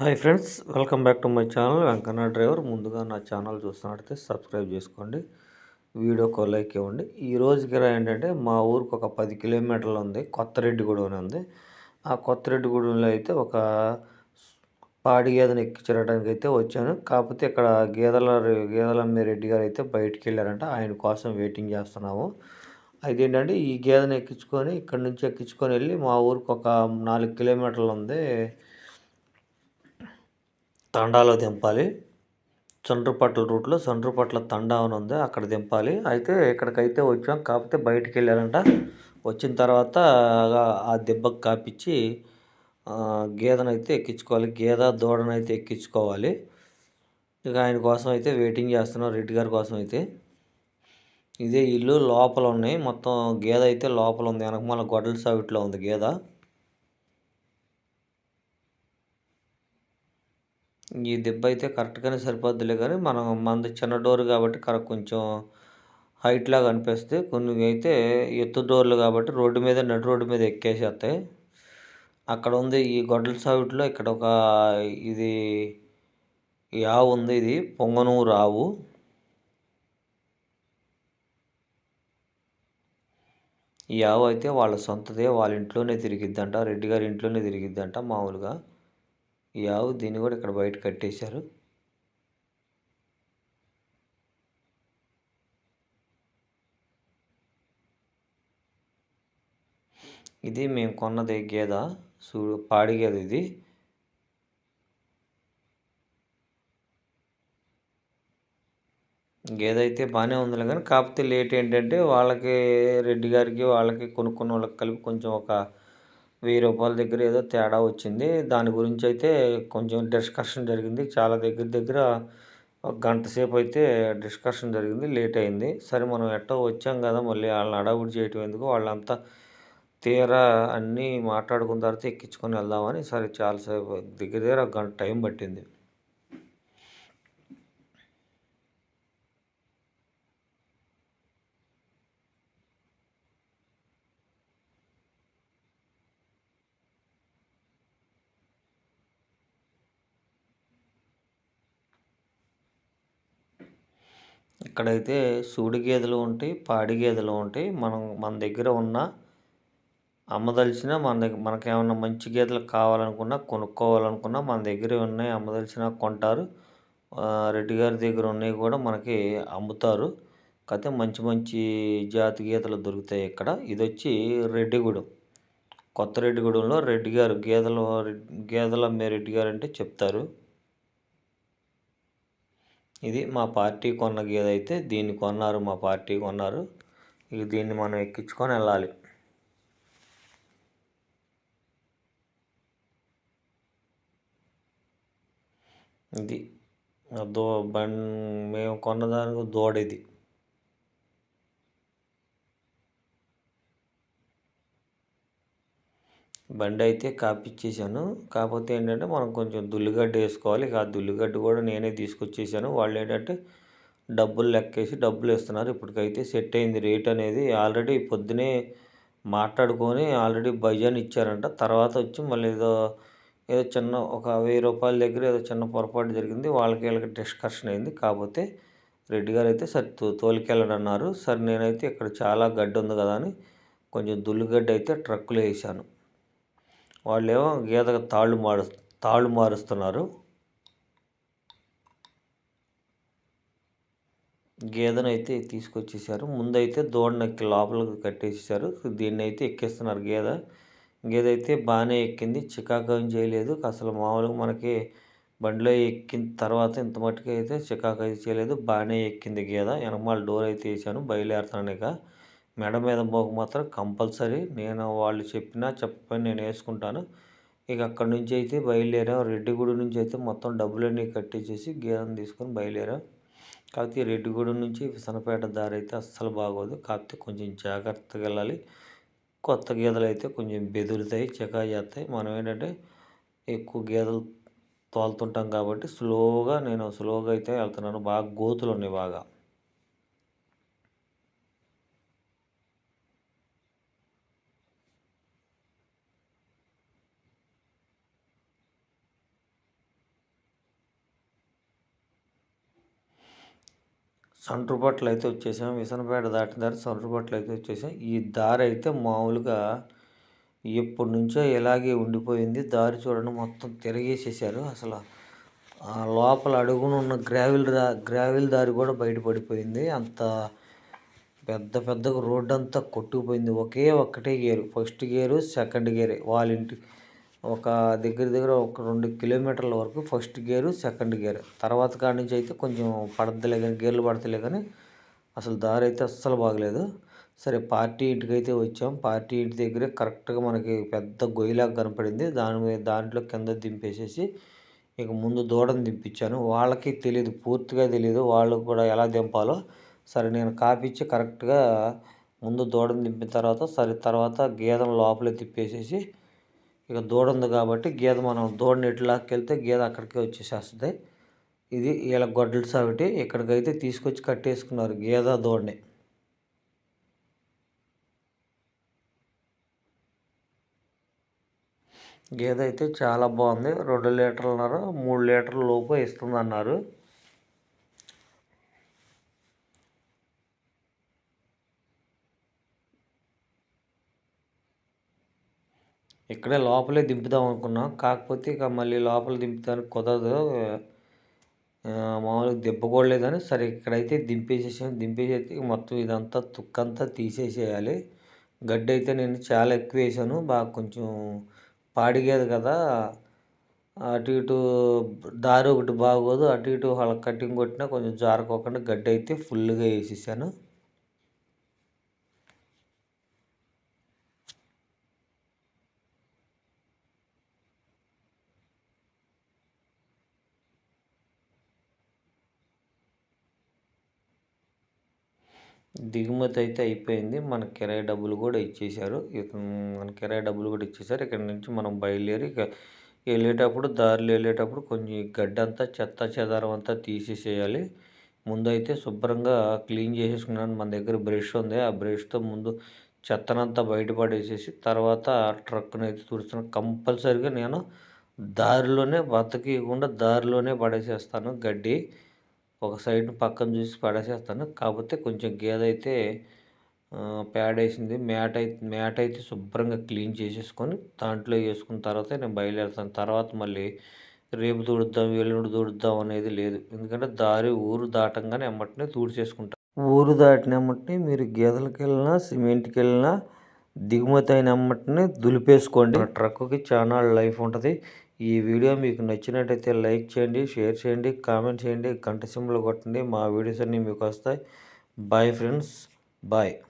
Hi friends welcome back to my channel. Venkanna driver. ముందుగా నా channel చూస్తున్నట్టయితే subscribe చేసుకోండి వీడియోకి లైక్ ఇవ్వండి. ఈ రోజు కిరా ఏంటంటే మా ఊరికి ఒక పది కిలోమీటర్లు ఉంది కొత్త రెడ్డిగూడెం అని ఉంది. ఆ కొత్త రెడ్డిగూడెంలో అయితే ఒక పాడి గేదెను ఎక్కించడానికి అయితే వచ్చాను. కాకపోతే ఇక్కడ గేదెల గేదెలమ్మే రెడ్డి గారు అయితే బయటికి వెళ్ళారంట. ఆయన కోసం వెయిటింగ్ చేస్తున్నాము. అయితే ఏంటంటే ఈ గేదెను ఎక్కించుకొని ఇక్కడ నుంచి ఎక్కించుకొని వెళ్ళి మా ఊరికి ఒక నాలుగు కిలోమీటర్లు ఉంది. తండాలో దింపాలి. చండ్రపట్ల రూట్లో చండ్రపట్ల తండా అని ఉంది అక్కడ దింపాలి. అయితే ఇక్కడికైతే వచ్చాం కాకపోతే బయటికి వెళ్ళారంట వచ్చిన తర్వాత ఆ దెబ్బకు కాపించి గేదనైతే ఎక్కించుకోవాలి. గేదె దూడనైతే ఎక్కించుకోవాలి. ఇక ఆయన కోసం అయితే వెయిటింగ్ చేస్తున్నాం రెడ్డి గారి కోసం అయితే. ఇదే ఇల్లు లోపల ఉన్నాయి. మొత్తం గేదె అయితే లోపల ఉంది. వెనక మళ్ళీ గొడ్డల సావిట్లో ఉంది గేద. ఈ దెబ్బ అయితే కరెక్ట్గానే సరిపోద్దులే కానీ మనం మంది చిన్న డోర్ కాబట్టి కరెక్ట్ కొంచెం హైట్ లాగా అనిపిస్తే కొన్ని అయితే ఎత్తు డోర్లు కాబట్టి రోడ్డు మీద నడు రోడ్డు మీద ఎక్కేసేస్తాయి. అక్కడ ఉంది ఈ గొడ్డల సావిట్లో ఇక్కడ ఒక ఇది ఆవు ఉంది ఇది పొంగనూరు ఆవు ఈ ఆవు అయితే వాళ్ళ సొంతదే వాళ్ళ ఇంట్లోనే తిరిగిద్దంట రెడ్డి గారి ఇంట్లోనే తిరిగిద్దంట మామూలుగా. ఈ ఆవు దీన్ని కూడా ఇక్కడ బయట కట్టేశారు. ఇది మేము కొన్నది గేద చూడు పాడి గేద ఇది. గేద అయితే బాగానే ఉందిలే కానీ కాకపోతే లేట్ ఏంటంటే వాళ్ళకి రెడ్డి గారికి వాళ్ళకి కొనుక్కున్న వాళ్ళకి కలిపి కొంచెం ఒక వెయ్యి రూపాయల దగ్గర ఏదో తేడా వచ్చింది. దాని గురించి అయితే కొంచెం డిస్కషన్ జరిగింది. చాలా దగ్గర దగ్గర ఒక గంట సేపు అయితే డిస్కషన్ జరిగింది. లేట్ అయింది. సరే మనం ఎట్టో వచ్చాం కదా మళ్ళీ వాళ్ళని అడవుడు చేయటం ఎందుకు? వాళ్ళంతా తీరా అన్నీ మాట్లాడుకున్న తర్వాత ఎక్కించుకొని వెళ్దామని సరే చాలాసేపు దగ్గర దగ్గర ఒక గంట టైం పట్టింది. ఇక్కడైతే సూడి గేదెలు ఉంటాయి పాడి గేదెలు ఉంటాయి. మనం మన దగ్గర ఉన్న అమ్మదలిచిన మన దగ్గర మనకేమన్నా మంచి గేదెలు కావాలనుకున్నా కొనుక్కోవాలనుకున్నా మన దగ్గర ఉన్నాయి అమ్మదలిచిన కొంటారు. రెడ్డి గారి దగ్గర ఉన్నాయి కూడా మనకి అమ్ముతారు. కాకపోతే మంచి మంచి జాతి గీతలు దొరుకుతాయి ఇక్కడ. ఇది వచ్చి రెడ్డిగూడెం. కొత్త రెడ్డిగూడెంలో రెడ్డి గారు గేదెలు గేదెల అమ్మే రెడ్డి గారు అంటే చెప్తారు. ఇది మా పార్టీ కొన్న గేదె అయితే దీన్ని కొన్నారు మా పార్టీ కొన్నారు. ఇక దీన్ని మనం ఎక్కించుకొని వెళ్ళాలి. ఇది దో బండి మేము కొన్నదానికి దూడ ఇది. బండి అయితే కాపిచ్చేసాను. కాకపోతే ఏంటంటే మనం కొంచెం దుల్లిగడ్డ వేసుకోవాలి. ఇక ఆ దుల్లిగడ్డ కూడా నేనే తీసుకొచ్చేసాను. వాళ్ళు ఏంటంటే డబ్బులు లెక్కేసి డబ్బులు ఇస్తున్నారు. ఇప్పటికైతే సెట్ అయింది రేట్ అనేది. ఆల్రెడీ పొద్దునే మాట్లాడుకొని ఆల్రెడీ బజాన్ ఇచ్చారంట. తర్వాత వచ్చి మళ్ళీ ఏదో ఏదో చిన్న ఒక వెయ్యి రూపాయల దగ్గర ఏదో చిన్న పొరపాటు జరిగింది. వాళ్ళకి వీళ్ళకి డిస్కషన్ అయింది. కాకపోతే రెడ్డి గారు అయితే సరే తోలికెళ్ళడం అన్నారు సరే నేనైతే ఇక్కడ చాలా గడ్డి ఉంది కదా అని కొంచెం దుల్లిగడ్డ అయితే ట్రక్కులో వేసాను. వాళ్ళేమో గీతకు తాళ్ళు మారు తాళ్ళు మారుస్తున్నారు. గేదెను అయితే తీసుకొచ్చేసారు. ముందైతే దూడనెక్కి లోపలికి కట్టేసేసారు. దీన్ని అయితే ఎక్కిస్తున్నారు గేదె గేదె అయితే బాగానే ఎక్కింది. చికాకు చేయలేదు. అసలు మామూలుగా మనకి బండిలో ఎక్కిన తర్వాత ఇంత మట్టుకు అయితే చికాకు అయితే చేయలేదు. బాగానే ఎక్కింది గేదె వెనకమాల డోర్ అయితే వేసాను బయలుదేరుతున్నాను ఇక. మెడ మీద మోగ మాత్రం కంపల్సరీ. నేను వాళ్ళు చెప్పినా చెప్పకపోయినా నేను వేసుకుంటాను. ఇక అక్కడి నుంచి అయితే బయలుదేరాం. రెడ్డిగూడెం నుంచి అయితే మొత్తం డబ్బులన్నీ కట్టేసేసి గేదెను తీసుకొని బయలుదేరాం. కాకపోతే రెడ్డిగూడెం నుంచి విసనపేట దారి అయితే అస్సలు బాగోదు. కాకపోతే కొంచెం జాగ్రత్తగా వెళ్ళాలి. కొత్త గేదెలు అయితే కొంచెం బెదురుతాయి చికా చేస్తాయి. మనం ఏంటంటే ఎక్కువ గేదెలు తోలుతుంటాం కాబట్టి స్లోగా నేను స్లోగా అయితే వెళ్తున్నాను. బాగా గోతులు ఉన్నాయి బాగా. సంట్రుపట్లు అయితే వచ్చేసాం. విసనపేట దాటిన దారి సంట్రుపట్లు అయితే వచ్చేసాం. ఈ దారి అయితే మామూలుగా ఎప్పటి నుంచో ఇలాగే ఉండిపోయింది. దారి చూడండి మొత్తం తిరిగేసేసారు. అసలు ఆ లోపల అడుగున ఉన్న గ్రావిల్ దా గ్రావిల్ దారి కూడా బయటపడిపోయింది అంత పెద్ద పెద్దగా రోడ్డు అంతా కొట్టుకుపోయింది. ఒకే ఒక్కటే gear first gear second gear. వాళ్ళ ఇంటి ఒక దగ్గర దగ్గర ఒక రెండు కిలోమీటర్ల వరకు ఫస్ట్ గేరు సెకండ్ గేర్. తర్వాత కాడి నుంచి అయితే కొంచెం పడతలే కానీ గేర్లు పడతలే కానీ అసలు దారి అయితే అస్సలు బాగలేదు. సరే పార్టీ ఇంటికి అయితే వచ్చాం. పార్టీ ఇంటి దగ్గరే కరెక్ట్గా మనకి పెద్ద గొయ్యిలాగా కనపడింది. దాని మీద దాంట్లో కింద దింపేసేసి ఇక ముందు దూడను దింపించాను. వాళ్ళకి తెలియదు పూర్తిగా తెలియదు వాళ్ళు కూడా ఎలా దింపాలో. సరే నేను కాపిచ్చి కరెక్ట్గా ముందు దూడను దింపిన తర్వాత సరే తర్వాత గేదెను లోపల తిప్పేసేసి ఇక దూడ ఉంది కాబట్టి గేదె మనం దూడని ఎటు లాక్కెళ్తే గేదె అక్కడికే వచ్చేసేస్తుంది. ఇది ఇలా గొడ్డల సావిటి ఇక్కడికైతే తీసుకొచ్చి కట్టేసుకున్నారు గేదె దూడని. గేదె అయితే చాలా బాగుంది. రెండు లీటర్లున్నర మూడు లీటర్ల లోపు ఇస్తుంది అన్నారు ఇక్కడే లోపలే దింపుదాం అనుకున్నాం. కాకపోతే ఇక మళ్ళీ లోపల దింపుతానికి కుదరదు. మామూలుగా దింపకూడలేదని సరే ఇక్కడైతే దింపేసేసాం దింపేసేస్తే మొత్తం ఇదంతా తుక్కంతా తీసేసేయాలి. గడ్డి అయితే నేను చాలా ఎక్కువ వేసాను. బాగా కొంచెం పాడిగేది కదా. అటు ఇటు దారి ఒకటి బాగోదు. అటు ఇటు వాళ్ళ కటింగ్ కొట్టినా కొంచెం జారుకోకుండా గడ్డి అయితే ఫుల్గా వేసేసాను. దిగుమతి అయితే అయిపోయింది. మన కిరాయి డబ్బులు కూడా ఇచ్చేశారు. మన కిరాయి డబ్బులు కూడా ఇచ్చేసారు ఇక్కడ నుంచి మనం బయలుదేరి ఇక వెళ్ళేటప్పుడు దారిలో వెళ్ళేటప్పుడు కొంచెం గడ్డి అంతా చెత్త చెదారం అంతా తీసేసేయాలి. ముందైతే శుభ్రంగా క్లీన్ చేసేసుకున్నాను. మన దగ్గర బ్రష్ ఉంది. ఆ బ్రష్తో ముందు చెత్తనంతా బయటపడేసేసి తర్వాత ట్రక్ను అయితే తుడుస్తున్నాను. కంపల్సరిగా నేను దారిలోనే బతకకుండా దారిలోనే పడేసేస్తాను గడ్డి. ఒక సైడ్ పక్కన చూసి పడేసేస్తాను. కాకపోతే కొంచెం గేదె అయితే ప్యాడ్ వేసింది. మ్యాట్ అయితే మ్యాట్ అయితే శుభ్రంగా క్లీన్ చేసేసుకొని దాంట్లో వేసుకున్న తర్వాత నేను బయలుదేరుతాను. తర్వాత మళ్ళీ రేపు తుడుద్దాం ఎల్లుండి తుడుద్దాం అనేది లేదు. ఎందుకంటే దారి ఊరు దాటంగానే వెమ్మటనే తూడు చేసుకుంటాను ఊరు దాటిన ఎమ్మటిని మీరు గేదెలకు వెళ్ళినా సిమెంట్కి వెళ్ళినా దిగుమతి అయిన ఎమ్మటినే దులిపేసుకోండి. ట్రక్కి చాలా లైఫ్ ఉంటుంది. ఈ వీడియో మీకు నచ్చినట్టయితే లైక్ చేయండి షేర్ చేయండి కామెంట్ చేయండి గంట సింబల్ కొట్టండి. మా వీడియోస్ అన్నీ మీకు వస్తాయి. Bye friends. బాయ్